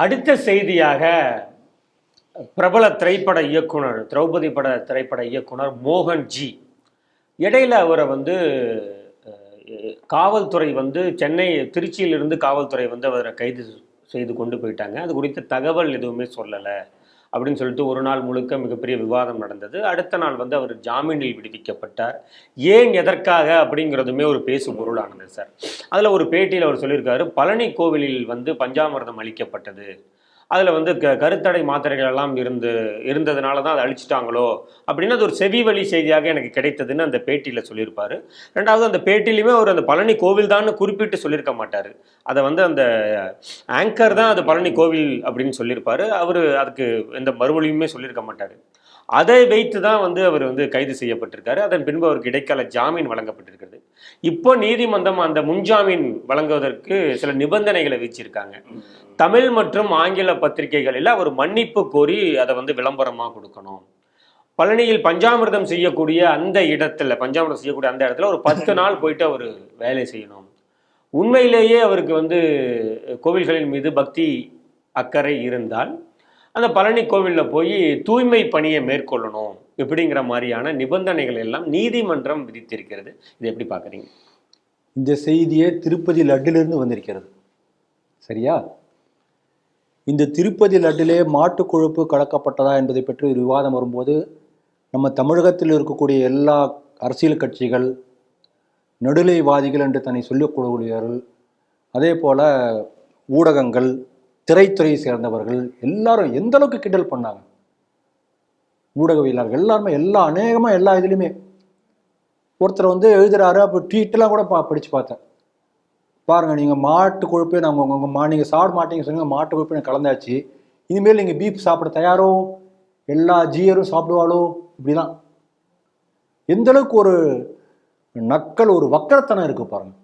அடுத்த செய்தியாக பிரபல திரைப்பட இயக்குனர் திரௌபதி பட திரைப்பட இயக்குனர் மோகன் ஜி இடையில அவரை வந்து காவல்துறை வந்து சென்னை திருச்சியிலிருந்து காவல்துறை வந்து அவரை கைது செய்து கொண்டு போயிட்டாங்க. அது குறித்த தகவல் எதுவுமே சொல்லலை. அப்படின்னு சொல்லிட்டு ஒரு நாள் முழுக்க மிகப்பெரிய விவாதம் நடந்தது. அடுத்த நாள் வந்து அவர் ஜாமீனில் விடுவிக்கப்பட்டார். ஏன் எதற்காக அப்படிங்கிறதுமே ஒரு பேசு பொருளானது சார். அதில் ஒரு பேட்டியில் அவர் சொல்லியிருக்காரு பழனி கோவிலில் வந்து பஞ்சாமிர்தம் அளிக்கப்பட்டது. அதில் வந்து க கருத்தடை மாத்திரைகள் எல்லாம் இருந்து இருந்ததுனால தான் அதை அழிச்சிட்டாங்களோ அப்படின்னு அது ஒரு செவி வழி செய்தியாக எனக்கு கிடைத்ததுன்னு அந்த பேட்டியில் சொல்லியிருப்பார். ரெண்டாவது அந்த பேட்டிலையுமே அவர் அந்த பழனி கோவில் தான் குறிப்பிட்டு சொல்லியிருக்க மாட்டார். அதை வந்து அந்த ஆங்கர் தான் அது பழனி கோவில் அப்படின்னு சொல்லியிருப்பார். அவர் அதுக்கு எந்த மறுமொழியுமே சொல்லியிருக்க மாட்டார். அதை வைத்து தான் வந்து அவர் வந்து கைது செய்யப்பட்டிருக்காரு. அதன் பின்பு அவருக்கு இடைக்கால ஜாமீன் வழங்கப்பட்டிருக்கிறது. இப்போ நீதிமன்றம் அந்த முன்ஜாமீன் வழங்குவதற்கு சில நிபந்தனைகளை வச்சிருக்காங்க தமிழ் மற்றும் ஆங்கில பத்திரிகைகளில் அவர் மன்னிப்பு கோரி அதை வந்து விளம்பரமாக கொடுக்கணும். பழனியில் பஞ்சாமிர்தம் செய்யக்கூடிய அந்த இடத்துல பஞ்சாமிர்தம் செய்யக்கூடிய அந்த இடத்துல ஒரு பத்து நாள் போயிட்டு அவர் வேலை செய்யணும். உண்மையிலேயே அவருக்கு வந்து கோவில்களின் மீது பக்தி அக்கறை இருந்தால் அந்த பழனி கோவிலில் போய் தூய்மை பணியை மேற்கொள்ளணும் இப்படிங்கிற மாதிரியான நிபந்தனைகள் எல்லாம் நீதிமன்றம் விதித்திருக்கிறது. இது எப்படி பார்க்குறீங்க? இந்த செய்தியே திருப்பதி லட்டிலிருந்து வந்திருக்கிறது. சரியா? இந்த திருப்பதி லட்டிலே மாட்டு கொழுப்பு கலக்கப்பட்டதா என்பதை பற்றி ஒரு விவாதம் வரும்போது நம்ம தமிழகத்தில் இருக்கக்கூடிய எல்லா அரசியல் கட்சிகள் நடுநிலைவாதிகள் என்று தன்னை சொல்லக்கூடியவர்கள் அதே போல் ஊடகங்கள் திரைத்துறையை சேர்ந்தவர்கள் எல்லாரும் எந்த அளவுக்கு கிண்டல் பண்ணாங்க? ஊடகவியலாளர்கள் எல்லாருமே எல்லா அநேகமாக எல்லா இதுலேயுமே. ஒருத்தர் வந்து எழுதுறாரு அப்போ ட்வீட்டெலாம் கூட பா படித்து பார்த்தேன். பாருங்கள் நீங்கள் மாட்டு கொழுப்பே நாங்கள் உங்கள் உங்கள் மா நீங்கள் சாப்பிட மாட்டீங்க சொன்னீங்க மாட்டு கொழுப்பே எனக்கு கலந்தாச்சு. இனிமேல் நீங்கள் பீஃப் சாப்பிட தயாரோ? எல்லா ஜீயரும் சாப்பிடுவாளோ? இப்படிலாம் எந்த அளவுக்கு ஒரு நக்கல் ஒரு வக்கரத்தனம் இருக்குது பாருங்கள்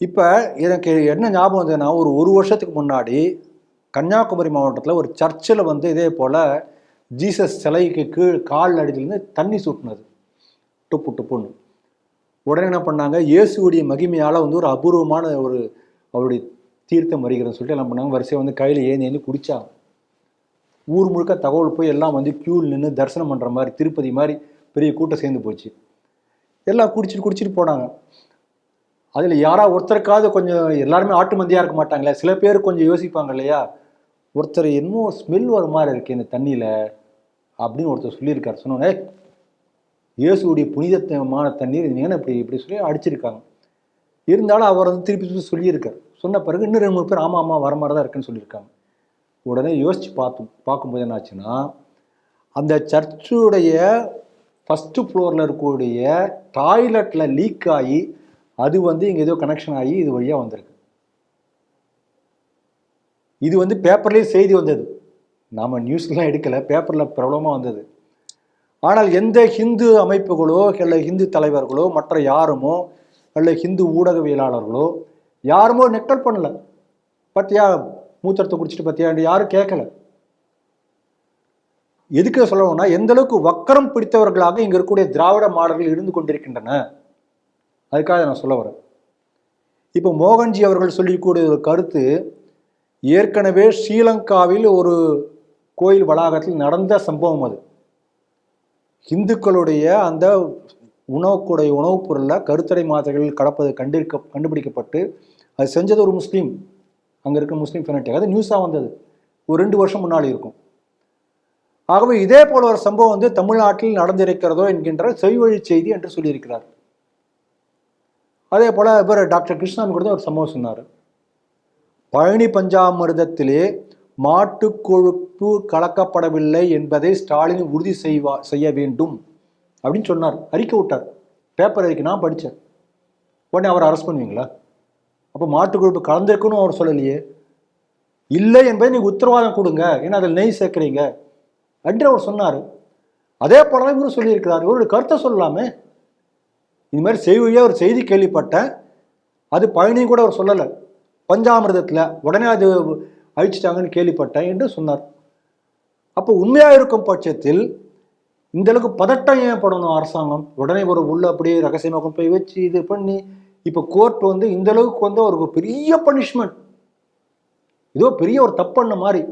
இப்போ எனக்கு என்ன ஞாபகம் வந்ததுன்னா ஒரு ஒரு வருஷத்துக்கு முன்னாடி கன்னியாகுமரி மாவட்டத்தில் ஒரு சர்ச்சில் வந்து இதே போல் ஜீசஸ் சிலைக்கு கீழ் கால் அடியிலேருந்து தண்ணி சுட்டினது. டுப்பு டுப்புன்னு. உடனே என்ன பண்ணாங்க? இயேசுடைய மகிமையால் வந்து ஒரு அபூர்வமான ஒரு அவருடைய தீர்த்தம் வருகிறதுன்னு சொல்லிட்டு என்ன பண்ணாங்க. வரிசையாக வந்து கையில் ஏந்தி ஏந்தி குடித்தாங்க ஊர் முழுக்க தகவல் போய் எல்லாம் வந்து க்யூவில் நின்று தரிசனம் பண்ணுற மாதிரி திருப்பதி மாதிரி பெரிய கூட்டம் சேர்ந்து போச்சு. எல்லாம் குடிச்சிட்டு குடிச்சிட்டு போனாங்க. அதில் யாராவது ஒருத்தருக்காவது கொஞ்சம் எல்லாருமே ஆட்டு மந்தியாக இருக்க மாட்டாங்களே? சில பேர் கொஞ்சம் யோசிப்பாங்க இல்லையா? ஒருத்தர் என்னமோ ஸ்மெல் வர மாதிரி இருக்குது இந்த தண்ணியில் அப்படின்னு ஒருத்தர் சொல்லியிருக்காரு. சொன்னோன்னே இயேசுடைய புனிதமான தண்ணீர் இது ஏன்னா இப்படி இப்படி சொல்லி அடிச்சிருக்காங்க. இருந்தாலும் அவர் வந்து திருப்பி திருப்பி சொல்லியிருக்கார். சொன்ன பிறகு இன்னும் ரெண்டு மூணு பேர் ஆமாம் ஆமாம் வர மாதிரி தான் இருக்குன்னு சொல்லியிருக்காங்க. உடனே யோசித்து பார்த்தோம் பார்க்கும்போது என்னாச்சுன்னா அந்த சர்ச்சுடைய ஃபஸ்ட்டு ஃப்ளோரில் இருக்கக்கூடிய டாய்லெட்டில் லீக் ஆகி அது வந்து இங்கே ஏதோ கனெக்ஷன் ஆகி இது வழியாக வந்திருக்கு. இது வந்து பேப்பர்லேயே செய்தி வந்தது. நாம் நியூஸ்லாம் எடுக்கலை பேப்பரில் பிரபலமாக வந்தது. ஆனால் எந்த ஹிந்து அமைப்புகளோ இல்லை ஹிந்து தலைவர்களோ மற்ற யாருமோ அல்ல ஹிந்து ஊடகவியலாளர்களோ யாருமோ நெக்கல் பண்ணல. பத்தியா மூத்திரத்தை குடிச்சிட்டு பத்தியா யாரும் கேட்கல. எதுக்கு சொல்லணும்னா எந்த அளவுக்கு வக்கரம் பிடித்தவர்களாக இங்க இருக்கக்கூடிய திராவிட மாடல்கள் இருந்து கொண்டிருக்கின்றன. அதுக்காக நான் சொல்ல வரேன். இப்போ மோகன்ஜி அவர்கள் சொல்லிக்கூடிய ஒரு கருத்து ஏற்கனவே ஸ்ரீலங்காவில் ஒரு கோயில் வளாகத்தில் நடந்த சம்பவம் அது. இந்துக்களுடைய அந்த உணவுக்குடைய உணவுப் பொருளில் கருத்தடை மாத்திரைகள் கடப்பது கண்டிருக்க கண்டுபிடிக்கப்பட்டு அது செஞ்சது ஒரு முஸ்லீம். அங்கே இருக்க முஸ்லீம் ஃபெனட்டிக் அது நியூஸாக வந்தது. ஒரு ரெண்டு வருஷம் முன்னாடி இருக்கும். ஆகவே இதே போல ஒரு சம்பவம் வந்து தமிழ்நாட்டில் நடந்திருக்கிறதோ என்கின்ற செவிவழி செய்தி என்று சொல்லியிருக்கிறார். அதே போல் இவர் டாக்டர் கிருஷ்ணன் கூட ஒரு சம்பவம் சொன்னார். பழனி பஞ்சாமிர்தத்திலே மாட்டு கொழுப்பு கலக்கப்படவில்லை என்பதை ஸ்டாலின் உறுதி செய்வா செய்ய வேண்டும். அப்படின்னு சொன்னார். அறிக்கை விட்டார். பேப்பர் அறிக்கை நான் படித்தேன் உடனே அவரை அரெஸ்ட் பண்ணுவீங்களா? அப்போ மாட்டு கொழுப்பு கலந்திருக்குன்னு அவர் சொல்லலையே. இல்லை என்பதை நீங்கள் உத்தரவாதம் கொடுங்க. ஏன்னா அதில் நெய் சேர்க்குறீங்க. அப்படின்னு அவர் சொன்னார். அதே போல தான் இவரும் சொல்லியிருக்கிறார். இவருடைய கருத்தை சொல்லலாமே இது மாதிரி செய்தியாக ஒரு செய்தி கேள்விப்பட்டேன். அது பழனி கூட அவர் சொல்லலை. பஞ்சாமிர்தத்தில் உடனே அது அழிச்சிட்டாங்கன்னு கேள்விப்பட்டேன் என்று சொன்னார். அப்போ உண்மையாக இருக்கும் பட்சத்தில் இந்த அளவுக்கு பதட்டம் ஏன் படணும் அரசாங்கம்? உடனே ஒரு உள்ள அப்படியே ரகசியமாக கொண்டு போய் வச்சு இது பண்ணி இப்போ கோர்ட் வந்து இந்த அளவுக்கு வந்து அவருக்கு பெரிய பனிஷ்மெண்ட் ஏதோ பெரிய ஒரு தப்பு பண்ண மாதிரி.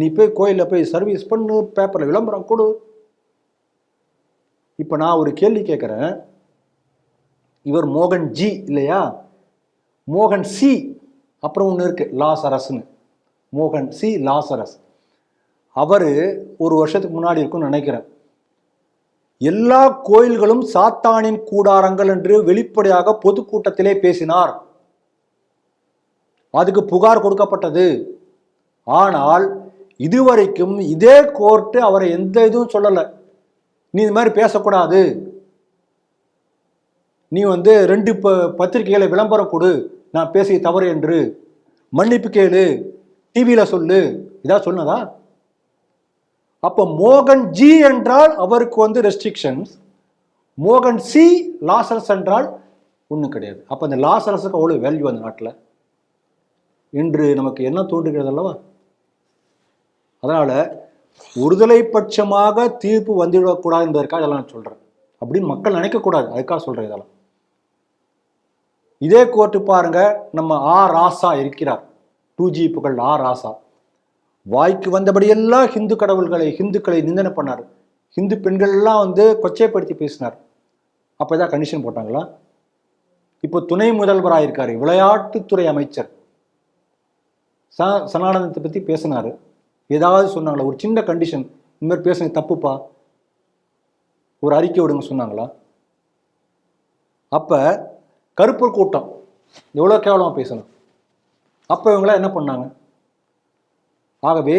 நீ போய் கோயிலில் போய் சர்வீஸ் பண்ணு பேப்பரில் விளம்பரம் கொடு. இப்போ நான் ஒரு கேள்வி கேட்குறேன். இவர் மோகன் ஜி இல்லையா? மோகன் சி அப்புறம் ஒன்று இருக்கு அரசுன்னு. மோகன் சி. லாசரஸ். அவர் ஒரு வருஷத்துக்கு முன்னாடி இருக்கும்னு நினைக்கிறேன். எல்லா கோயில்களும் சாத்தானின் கூடாரங்கள் என்று வெளிப்படையாக பொதுக்கூட்டத்திலே பேசினார். அதுக்கு புகார் கொடுக்கப்பட்டது. ஆனால் இதுவரைக்கும் இதே கோர்ட்டு அவரை எந்த இதுவும் சொல்லலை. நீ இது மாதிரி பேசக்கூடாது. நீ வந்து ரெண்டு ப பத்திரிகைகளை விளம்பரம் கொடு. நான் பேசிய தவறு என்று. மன்னிப்பு கேளு. டிவியில் சொல்லு. இதா சொன்னதா? அப்போ மோகன் ஜி என்றால் அவருக்கு வந்து ரெஸ்ட்ரிக்ஷன்ஸ் மோகன் சி லாசரஸ் என்றால் ஒன்றும் கிடையாது. அப்போ அந்த லாசரஸுக்கு அவ்வளோ வேல்யூ அந்த நாட்டில். இன்று நமக்கு என்ன தோன்றுகிறது அல்லவா? அதனால் ஒருதலை பட்சமாக தீர்ப்பு வந்துவிடக்கூடாது என்பதற்காக இதெல்லாம் நான் சொல்கிறேன் அப்படின்னு மக்கள் நினைக்கக்கூடாது அதுக்காக சொல்கிறேன் இதெல்லாம். இதே கோர்ட்டு பாருங்க. நம்ம ஆ ராசா இருக்கிறார். டூ ஜி புகழ் ஆ ராசா. வாய்க்கு வந்தபடியெல்லாம் ஹிந்து கடவுள்களை ஹிந்துக்களை நிந்தனை பண்ணார். ஹிந்து பெண்கள் எல்லாம் வந்து கொச்சைப்படுத்தி பேசினார். அப்போ ஏதாவது கண்டிஷன் போட்டாங்களா? இப்போ துணை முதல்வராக இருக்காரு விளையாட்டுத்துறை அமைச்சர். ச சனானந்தத்தை பற்றி பேசினார். ஏதாவது சொன்னாங்களா? ஒரு சின்ன கண்டிஷன் இந்த மாதிரி தப்புப்பா? ஒரு அறிக்கை விடுங்க சொன்னாங்களா? அப்போ கருப்பூர் கூட்டம் எவ்வளோ கேவலமாக பேசணும்? அப்போ இவங்களாம் என்ன பண்ணாங்க? ஆகவே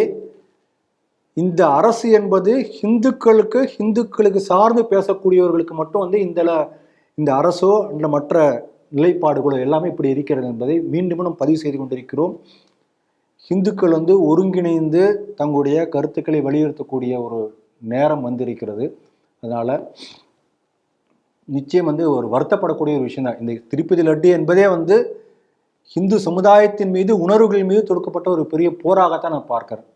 இந்த அரசு என்பது ஹிந்துக்களுக்கு ஹிந்துக்களுக்கு சார்ந்து பேசக்கூடியவர்களுக்கு மட்டும் வந்து இந்த இந்த அரசோ இல்லை மற்ற நிலைப்பாடுகளோ எல்லாமே இப்படி இருக்கிறது என்பதை மீண்டும் நாம் பதிவு செய்து கொண்டிருக்கிறோம். ஹிந்துக்கள் வந்து ஒருங்கிணைந்து தங்களுடைய கருத்துக்களை வலியுறுத்தக்கூடிய ஒரு நேரம் வந்திருக்கிறது. அதனால் நிச்சயம் வந்து ஒரு வருத்தப்படக்கூடிய ஒரு விஷயம் தான் இந்த திருப்பதி லட்டு என்பதே வந்து ஹிந்து சமுதாயத்தின் மீது உணர்வுகள் மீது தொடுக்கப்பட்ட ஒரு பெரிய போராகத்தான் நான் பார்க்குறேன்.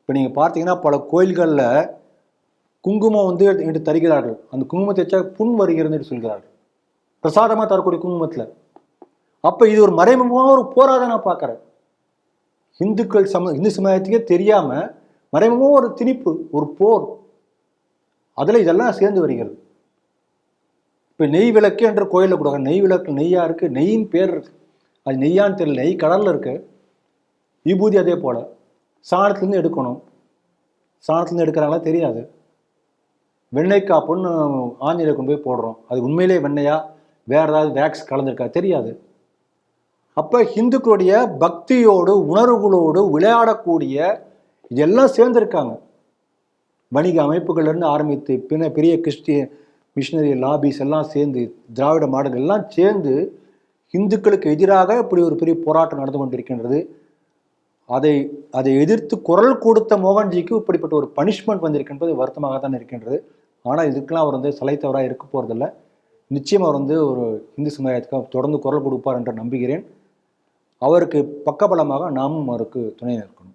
இப்போ நீங்கள் பார்த்தீங்கன்னா பல கோயில்களில் குங்குமம் வந்து என்று தருகிறார்கள். அந்த குங்குமத்தை வச்சா புண் வருகிறது என்று சொல்கிறார்கள். பிரசாதமாக தரக்கூடிய குங்குமத்தில். அப்போ இது ஒரு மறைமுகமாக ஒரு போராக நான் பார்க்குறேன். இந்துக்கள் சம இந்து சமுதாயத்துக்கே தெரியாமல் மறைமுகமாக ஒரு திணிப்பு ஒரு போர். அதில் இதெல்லாம் சேர்ந்து வருகிறது. இப்போ நெய் விளக்கு என்ற கோயிலில் கொடுக்குறாங்க நெய் விளக்கு நெய்யாக இருக்குது நெய்யின் பேர் இருக்குது அது நெய்யான்னு தெரியல நெய் கடலில் இருக்கு. விபூதி அதே போல். சாணத்துலேருந்து எடுக்கணும். சாணத்துலேருந்து எடுக்கிறாங்களா தெரியாது. வெண்ணெய் காப்புன்னு ஆஞ்சநேயர் கொண்டு போய் போடுறோம். அது உண்மையிலே வெண்ணெயா? வேறு ஏதாவது வேக்ஸ் கலந்துருக்கா? தெரியாது. அப்போ ஹிந்துக்களுடைய பக்தியோடு உணர்வுகளோடு விளையாடக்கூடிய இதெல்லாம் சேர்ந்துருக்காங்க. வணிக அமைப்புகள்லேருந்து ஆரம்பித்து பின்ன பெரிய கிறிஸ்டிய மிஷினரி லாபிஸ் எல்லாம் சேர்ந்து திராவிட மாடல் எல்லாம் சேர்ந்து இந்துக்களுக்கு எதிராக இப்படி ஒரு பெரிய போராட்டம் நடந்து கொண்டிருக்கின்றது. அதை அதை எதிர்த்து குரல் கொடுத்த மோகன்ஜிக்கு இப்படிப்பட்ட ஒரு பனிஷ்மெண்ட் வந்திருக்கின்றது வருத்தமாக தான் இருக்கின்றது. ஆனால் இதுக்கெல்லாம் அவர் வந்து சலைத்தவராக இருக்க போகிறதில்ல நிச்சயம் அவர் வந்து ஒரு இந்து சமுதாயத்துக்கு தொடர்ந்து குரல் கொடுப்பார் என்று நம்புகிறேன். அவருக்கு பக்கபலமாக நாமும் அவருக்கு துணை நிற்கணும்.